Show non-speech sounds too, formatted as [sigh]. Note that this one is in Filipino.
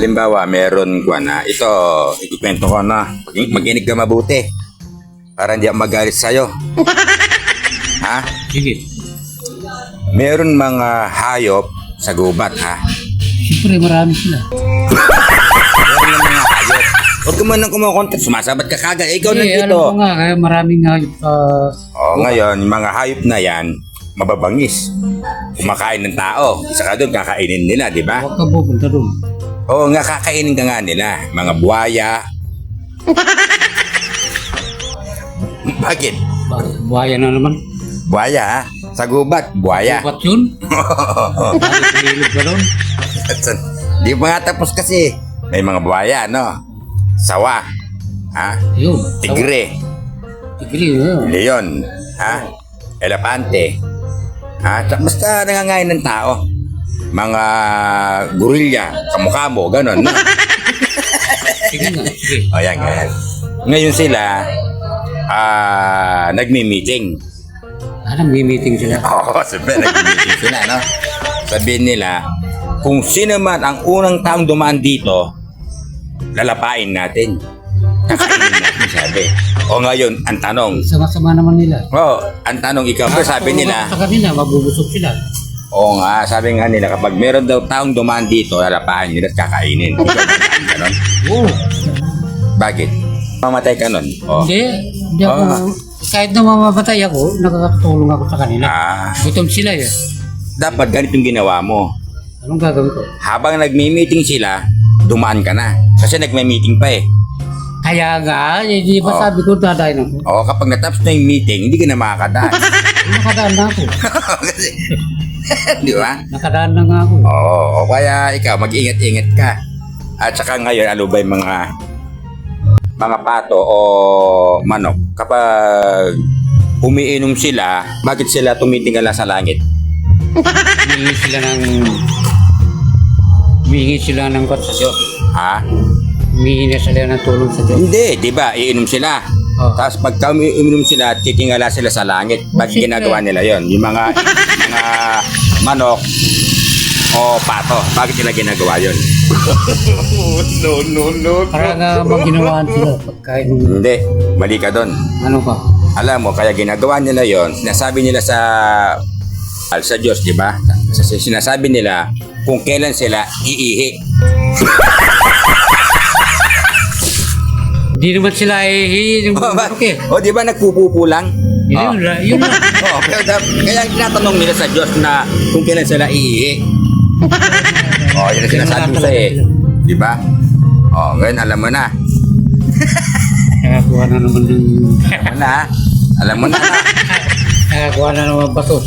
Halimbawa, meron ko na, ito, ikikwento ko na, maginig ka mabuti. Para hindi ako magalit sa'yo. [laughs] ha? Sige. Meron mga hayop sa gubat, ha? Siyempre marami sila. Meron ng mga hayop. Huwag ka man nang kumukontak, sumasabat ka kagad. Eh, ikaw eh, nandito. alam ko nga, kaya maraming hayop sa... O, ngayon, yung mga hayop na yan, mababangis. Kumakain ng tao. Isa ka doon, kakainin nila, di ba? Huwag ka pupunta doon. Oo nga, kakainin ka nga nila. Mga buhaya. [laughs] Bakit? Bakit? Buhaya na naman. Buhaya, ha? Sa gubat, buhaya. Ba't yun? [laughs] Bakit pinilog ka doon? Di pa nga tapos kasi. May mga buhaya, no? Sawa. Ha? Yun. Tigre. Tigre, yun. Leon. Ha? Elepante. Ha? Tsaka Basta nangangain ng tao. Mga gorilya, kamukha mo, ganon. No? Sige sige. o yan, ganyan. Ngayon sila, ah, nagmi-meeting. Ah, may-meeting sila. [laughs] Oo, sabi, nag-meeting sila, no? Sabihin nila, kung sino man ang unang taong dumaan dito, lalapain natin. Kakainin natin, sabi. O ngayon, ang tanong, Sama-sama naman nila. oh, ang tanong ikaw, pero sabi nila, Sa kanila, mabubusog sila. Oo nga, sabi nga nila, kapag meron daw taong dumaan dito, lalapain nila at kakainin. Ikaw? Oo. Bakit? Mamatay ka nun? Oh. Hindi. Hindi ako... Ah. Kahit na mamamatay ako, nakakatulong ako sa kanila. Ah, Gutom sila eh. dapat ganito yung ginawa mo. Anong gagawin ko? Habang nagmi-meeting sila, dumaan ka na. Kasi nagme-meeting pa eh. Kaya nga, eh, di ba Oo. sabi ko dadayin ako? O kapag natapos na yung meeting, hindi ka na makakadaan. [laughs] Nakadaan na ako. [laughs] Kasi, [laughs] di ba? Nakadaan na nga ako. Oo, o kaya ikaw, mag-ingat-ingat ka. At saka ngayon, ano ba yung mga mga pato o manok? Kapag umiinom sila, bakit sila tumitingala sa langit? Humingi sila ng... Humingi sila ng kot sa Diyos. Ha? Humingi na sila ng tulong sa Diyos. Hindi, di ba? Iinom sila. Oh. Tapos pagka umiinom sila, titingala sila sa langit. Bakit Siyempre. ginagawa nila yon? Yung mga mga manok o pato, bakit nila ginagawa yon? [laughs] no, no, no, Para nga maginawaan sila pagkain. [laughs] Hindi, mali ka doon. Ano pa? Alam mo, kaya ginagawa nila yon, sinasabi nila sa sa Diyos, di ba? Sinasabi nila kung kailan sila iihi. [laughs] Hindi naman sila eh, yung O, ba- okay. o di ba nagpupupo lang? Oh. Yun, yun, yun lang. [laughs] Oo, pero da- kaya tinatanong nila sa Diyos na kung kailan sila iihi. oh, yun ang sinasabi ko sa'yo eh. Di ba? Oh, ngayon alam mo na. [laughs] Nakakuha na naman ng... Alam mo na. Alam mo na. na. [laughs] Nakakuha na naman bato.